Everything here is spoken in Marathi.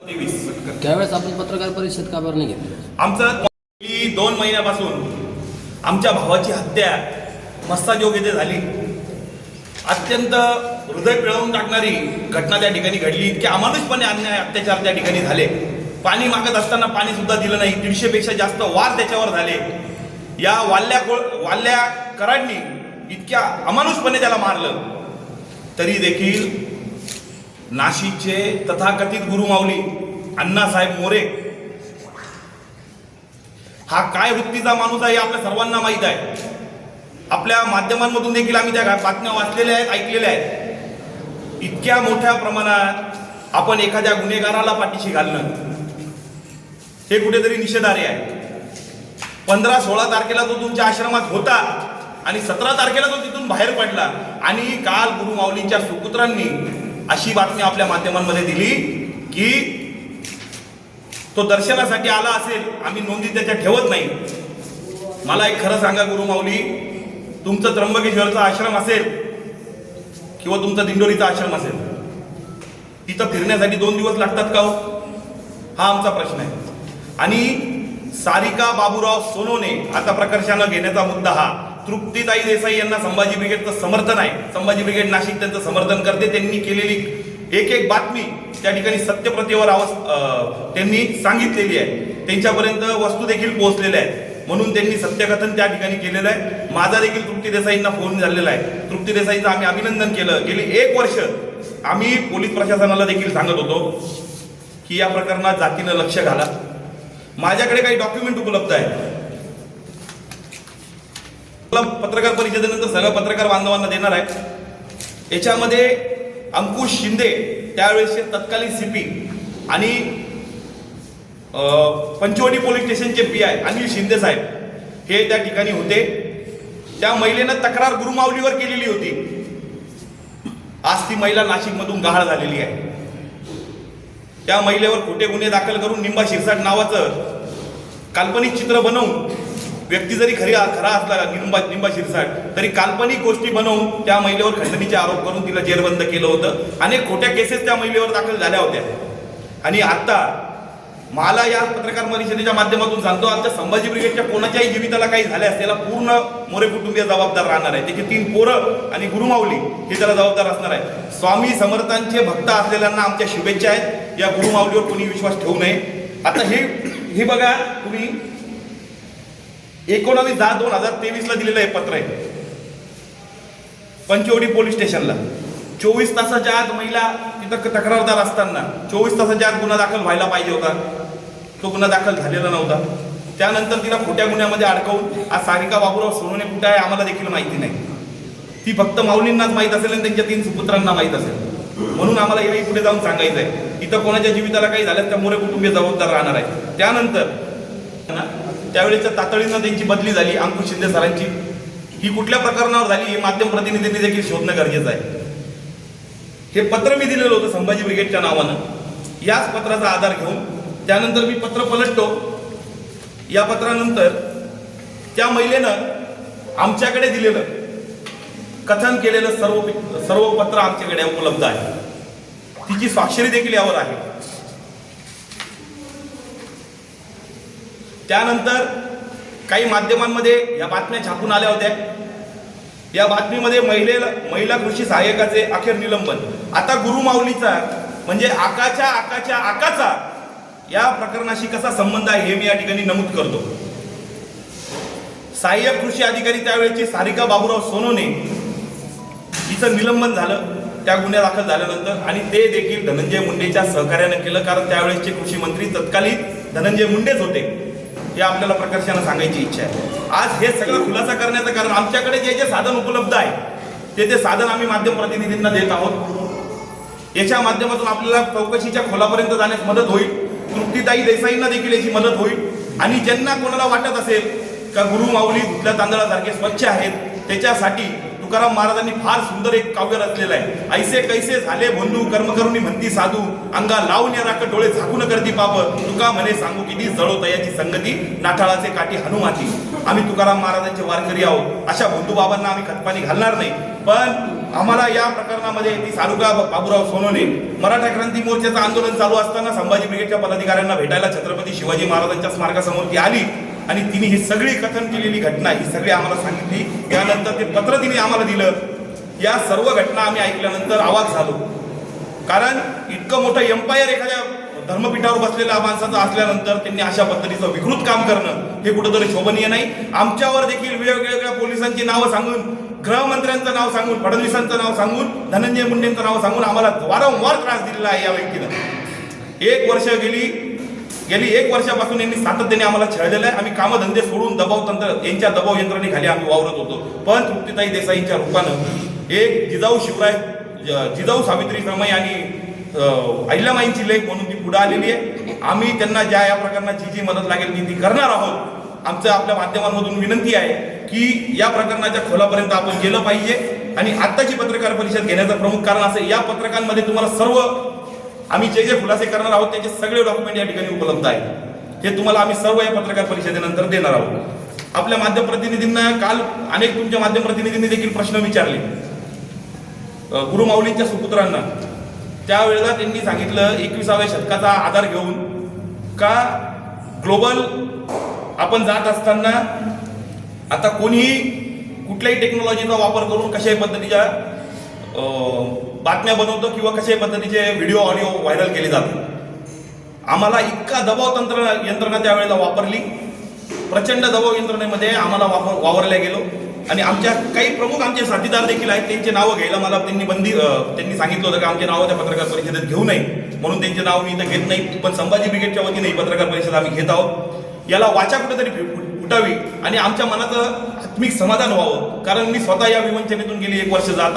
त्यावेळेस आपण पत्रकार परिषद का बरं नाही घेतली? आमचं गेली दोन महिन्यापासून आमच्या भावाची हत्या मस्ताजोग येथे झाली. अत्यंत हृदय पिळवून टाकणारी घटना त्या ठिकाणी घडली. इतके अमानुषपणे अन्याय अत्याचार त्या ठिकाणी झाले. पाणी मागत असताना पाणी सुद्धा दिलं नाही. दीडशेपेक्षा जास्त वार त्याच्यावर झाले. या वाल्ल्या कोळ वाल्ल्या कराडनी इतक्या अमानुषपणे त्याला मारलं. तरी देखील नाशिकचे तथाकथित गुरुमाऊली अण्णासाहेब मोरे. हा काय वृत्तीचा माणूस आहे हे आपल्या सर्वांना माहीत आहे. आपल्या माध्यमांमधून देखील आम्ही त्या बातम्या वाचलेल्या आहेत ऐकलेल्या आहेत. इतक्या मोठ्या प्रमाणात आपण एखाद्या गुन्हेगाराला पाठीशी घालणं हे कुठेतरी निषेधार्ह आहे. पंधरा सोळा तारखेला तो तुमच्या आश्रमात होता आणि सतरा तारखेला तो तिथून बाहेर पडला आणि काल गुरुमाऊलींच्या सुपुत्रांनी अशी बातमी आपल्या माध्यमांमध्ये दिली की तो दर्शनासाठी आला असेल आम्ही नोंदी त्याच्या ठेवत नाही. मला एक खरं सांगा गुरु माऊली तुमचं त्र्यंबकेश्वरचा आश्रम असेल किंवा तुमचा दिंडोरीचा आश्रम असेल तिथं फिरण्यासाठी दोन दिवस लागतात का हो? हा आमचा प्रश्न आहे. आणि सारिका बाबूराव सोनोने आता प्रकर्षानं घेण्याचा मुद्दा हा तृप्तीताई देसाई यांना संभाजी ब्रिगेडचं समर्थन आहे. संभाजी ब्रिगेड नाशिक त्यांचं समर्थन करते. त्यांनी केलेली एक एक बातमी त्या ठिकाणी सत्यप्रतेवर आवाज त्यांनी सांगितलेली आहे. त्यांच्यापर्यंत वस्तू देखील पोहोचलेल्या आहेत. म्हणून त्यांनी सत्यकथन त्या ठिकाणी केलेलं आहे. माझा देखील तृप्ती देसाईंना फोन झालेला आहे. तृप्ती देसाईंचं आम्ही अभिनंदन केलं. गेले एक वर्ष आम्ही पोलीस प्रशासनाला देखील सांगत होतो की या प्रकरणात जातीनं लक्ष घाला. माझ्याकडे काही डॉक्युमेंट उपलब्ध आहे पत्रकार परिषदेनंतर सगळं पत्रकार बांधवांना देणार आहे. याच्यामध्ये अंकुश शिंदे त्यावेळेसचे तत्कालीन सीपी आणि पंचवटी पोलीस स्टेशनचे पी आय अनिल शिंदे साहेब हे त्या ठिकाणी होते. त्या महिलेनं तक्रार गुरुमाऊलीवर केलेली होती. आज ती महिला नाशिकमधून गहाळ झालेली आहे. त्या महिलेवर खोटे गुन्हे दाखल करून निंबा शिरसाट नावाचं काल्पनिक चित्र बनवून व्यक्ती जरी खरी खरा असला निंबा निंबा शिरसाट तरी काल्पनिक गोष्टी बनवून त्या महिलेवर खंडणीचे आरोप करून तिला जेरबंद केलं होतं. अनेक खोट्या केसेस त्या महिलेवर दाखल झाल्या होत्या. आणि आता मला या पत्रकार परिषदेच्या माध्यमातून सांगतो आमच्या संभाजी ब्रिगेडच्या कोणाच्याही जीविताला काही झाल्यास त्याला पूर्ण मोरे कुटुंबीय जबाबदार राहणार आहे. त्याची तीन पोरं आणि गुरुमाऊली हे त्याला जबाबदार असणार आहे. स्वामी समर्थांचे भक्त असलेल्यांना आमच्या शुभेच्छा आहेत. या गुरुमाऊलीवर कोणी विश्वास ठेवू नये. आता हे हे बघा तुम्ही एकोणावीस दहा दोन हजार तेवीसला दिलेलं आहे पत्र आहे. पंचवडी पोलीस स्टेशनला. चोवीस तासाच्या आत महिला तिथं तक्रारदार असताना चोवीस तासाच्या आत गुन्हा दाखल व्हायला पाहिजे होता. तो गुन्हा दाखल झालेला नव्हता. त्यानंतर तिला खोट्या गुन्ह्यामध्ये अडकवून आज सारिका बाबूराव सोनवणे कुठे आहे आम्हाला देखील माहिती नाही. ती फक्त माऊलींनाच माहीत असेल आणि त्यांच्या तीन सुपुत्रांना माहीत असेल. म्हणून आम्हाला याही पुढे जाऊन सांगायचं आहे इथं कोणाच्या जीविताला काही झालं त्या मोरे कुटुंबीय जबाबदार राहणार आहे त्यानंतर त्यावेळेच्या तातडीनं त्यांची बदली झाली अंकुश शिंदे सरांची. ही कुठल्या प्रकरणावर झाली हे माध्यम प्रतिनिधींनी देखील शोधणं गरजेचं आहे. हे पत्र मी दिलेलं होतं संभाजी ब्रिगेडच्या नावानं. याच पत्राचा आधार घेऊन त्यानंतर मी पत्र पलटतो. या पत्रानंतर त्या महिलेनं आमच्याकडे दिलेलं कथन केलेलं सर्व सर्व पत्र आमच्याकडे उपलब्ध आहे. तिची स्वाक्षरी देखील यावर आहे. त्यानंतर काही माध्यमांमध्ये या बातम्या छापून आल्या होत्या. या बातमीमध्ये महिलेला महिला कृषी सहाय्यकाचे अखेर निलंबन. आता गुरुमाऊलीचा म्हणजे आकाच्या आकाच्या आकाचा या प्रकरणाशी कसा संबंध आहे हे मी या ठिकाणी नमूद करतो. सहाय्यक कृषी अधिकारी त्यावेळेची सारिका बाबूराव सोनोने हिचं निलंबन झालं त्या गुन्ह्या दाखल झाल्यानंतर. आणि ते देखील धनंजय मुंडेच्या सहकार्यानं केलं कारण त्यावेळेसचे कृषी मंत्री तत्कालीन धनंजय मुंडेच होते. हे आपल्याला प्रकर्षानं सांगायची इच्छा आहे. आज हे सगळं खुलासा करण्याचं कारण आमच्याकडे जे जे साधन उपलब्ध आहे ते ते साधन आम्ही माध्यम प्रतिनिधींना देत आहोत. याच्या माध्यमातून आपल्याला चौकशीच्या खोलापर्यंत जाण्यास मदत होईल. तृप्तीताई देसाईंना देखील याची मदत होईल. आणि ज्यांना कोणाला वाटत असेल का गुरु माऊली कुठल्या तांदळासारखे स्वच्छ आहेत त्याच्यासाठी तुकाराम महाराजांनी फार सुंदर एक काव्य रचलेलं आहे. ऐसे कैसे झाले बंधू कर्मकरुणी म्हणती साधू. अंगा लावून या राख डोळे झाकून करती पाप. तुका म्हणे सांगू किती जळो तयाची संगती. नाठाळाचे काठी हनुमाती आम्ही तुकाराम महाराजांचे वारकरी आहोत. अशा बंधू बाबांना आम्ही खतपाणी घालणार नाही. पण आम्हाला या प्रकरणामध्ये ती सारुका बाबूराव सोनोने मराठा क्रांती मोर्चाचं आंदोलन चालू असताना संभाजी ब्रिगेडच्या पदाधिकाऱ्यांना भेटायला छत्रपती शिवाजी महाराजांच्या स्मारकासमोर ती आली. आणि तिने ही सगळी कथन केलेली घटना ही सगळी आम्हाला सांगितली. त्यानंतर ते पत्र तिने आम्हाला दिलं. या सर्व घटना आम्ही ऐकल्यानंतर आवाज झालो. कारण इतकं मोठं एम्पायर एखाद्या धर्मपीठावर बसलेल्या माणसाचं असल्यानंतर त्यांनी अशा पद्धतीचं विकृत काम करणं हे कुठंतरी शोभनीय नाही. आमच्यावर देखील वेगवेगळ्या पोलिसांची नावं सांगून गृहमंत्र्यांचं नाव सांगून फडणवीसांचं नाव सांगून धनंजय मुंडेंचं नाव सांगून आम्हाला वारंवार त्रास दिलेला आहे या व्यक्तीनं. एक वर्ष गेली गेली एक वर्षापासून यांनी सातत्याने आम्हाला छळलेलं आहे. आम्ही कामधंदे सोडून दबाव तंत्र यांच्या दबाव यंत्रणेखाली आम्ही वावरत होतो. पण तृप्तीताई देसाईंच्या रूपानं एक जिजाऊ शिवराय जिजाऊ सावित्री समय आणि अहिल्यामाईंची लेख म्हणून ती पुढे आलेली आहे. आम्ही त्यांना ज्या या प्रकरणाची जी मदत लागेल ती ती करणार आहोत. आमचं आपल्या माध्यमांमधून विनंती आहे की या प्रकरणाच्या खोलापर्यंत आपण गेलं पाहिजे. आणि आत्ताची पत्रकार परिषद घेण्याचं प्रमुख कारण असं या पत्रकांमध्ये तुम्हाला सर्व आम्ही जे जे खुलासे करणार आहोत त्याचे सगळे डॉक्युमेंट या ठिकाणी उपलब्ध आहेत. हे तुम्हाला आम्ही सर्व या पत्रकार परिषदेनंतर देणार आहोत. आपल्या माध्यम प्रतिनिधींना काल अनेक तुमच्या माध्यम प्रतिनिधींनी देखील प्रश्न विचारले. गुरुमाऊलींच्या सुपुत्रांना. त्यावेळेला त्यांनी सांगितलं एकविसाव्या शतकाचा आधार घेऊन का ग्लोबल आपण जात असताना आता कोणीही कुठल्याही टेक्नॉलॉजीचा वापर करून कशाही पद्धतीच्या बातम्या बनवतो किंवा कशाही पद्धतीचे व्हिडिओ ऑडिओ व्हायरल केले जातात. आम्हाला इतका दबाव तंत्र यंत्रणा त्यावेळेला वापरली. प्रचंड दबाव यंत्रणेमध्ये आम्हाला वापर वावरल्या गेलो. आणि आमच्या काही प्रमुख आमचे साथीदार देखील आहेत त्यांची नावं घ्यायला मला त्यांनी बंदी त्यांनी सांगितलं होतं की आमचे नावं त्या पत्रकार परिषदेत घेऊ नये. म्हणून त्यांचे नाव मी इथं घेत नाही पण संभाजी ब्रिगेडच्या वतीने ही पत्रकार परिषद आम्ही घेत आहोत. याला वाचा कुठेतरी फुटावी आणि आमच्या मनाचं आत्मिक समाधान व्हावं. कारण मी स्वतः या विवंचनेतून गेली एक वर्ष जात आहे.